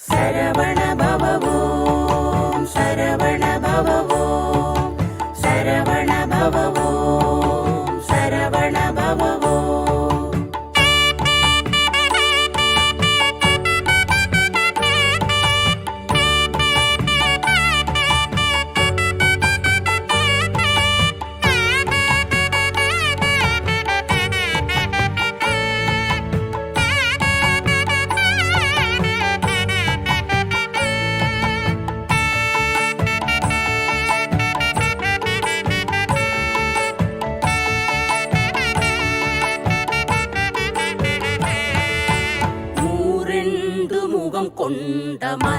சரவண பவவோ சரவண பவவோ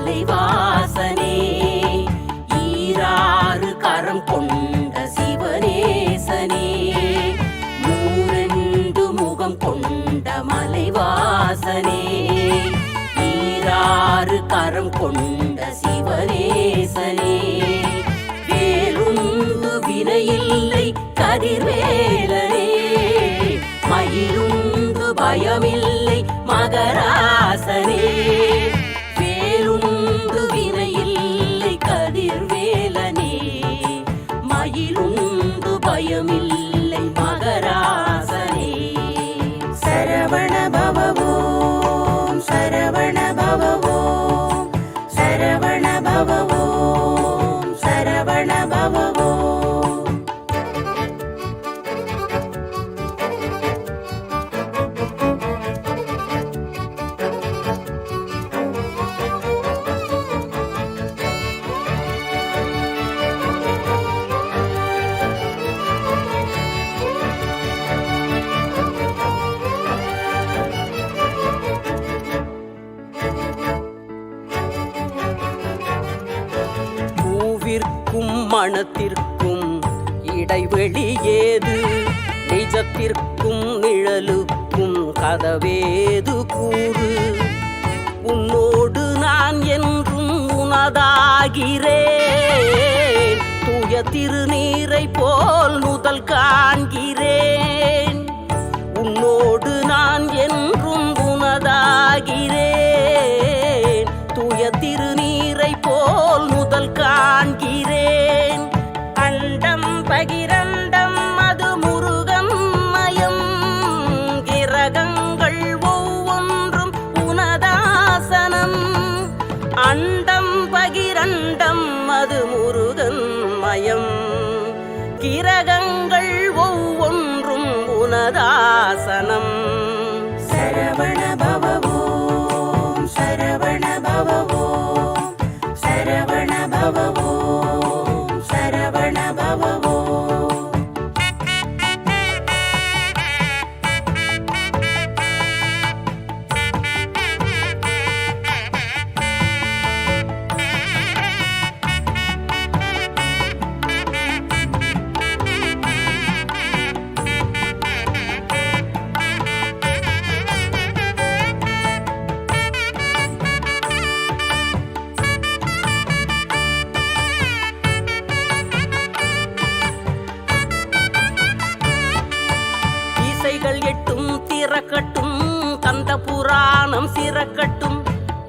கொண்ட மலைவாசனே ஈராறு கரம் கொண்ட சிவனேசனே நூறெண்டு முகம் கொண்ட மலைவாசனே. ஈராறு கரம் கொண்ட சிவனேசனே வேலுண்டு வினையில்லை கதிர்வேலனே. மயிலுண்டு பயமில்லை பூவிற்கும் மனத்திற்கும் இடைவெளி ஏது நிஜத்திற்கும் நிழலுக்கும் கதவேது கூறு. உன்னோடு நான் என்றும் உனதாகிறேன் தூய திருநீரை போல் முதல் காண்கிறேன். அது முருகன் மயம். கிரகங்கள் ஒவ்வொன்றும் உனதாசனம் புராணம் சிறக்கட்டும்.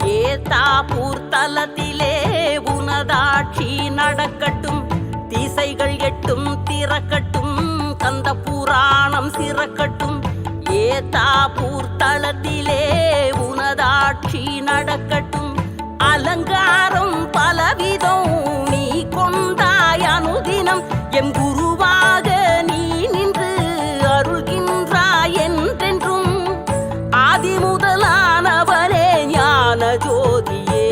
ஏத்தாபூர் தலத்திலே உனதாட்சி நடக்கட்டும். திசைகள் எட்டும் திறக்கட்டும். கந்த புராணம் சிறக்கட்டும். ஏத்தாபூர் தளத்திலே உனதாட்சி நடக்கட்டும். அலங்காரம் பலவிதம் முதலானவரே ஞான ஜோதியே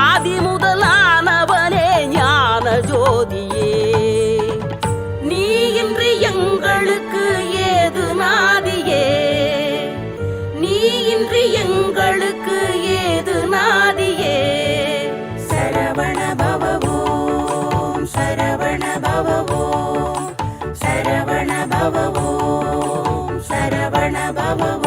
ஆதி முதலானவரே ஞான ஜோதியே நீ இன்று எங்களுக்கு ஏது நாதியே? நீ இன்று எங்களுக்கு ஏது நாதியே? சரவண பவவோம் சரவண பவவோம் சரவண பவவோம் சரவண பவவோம்.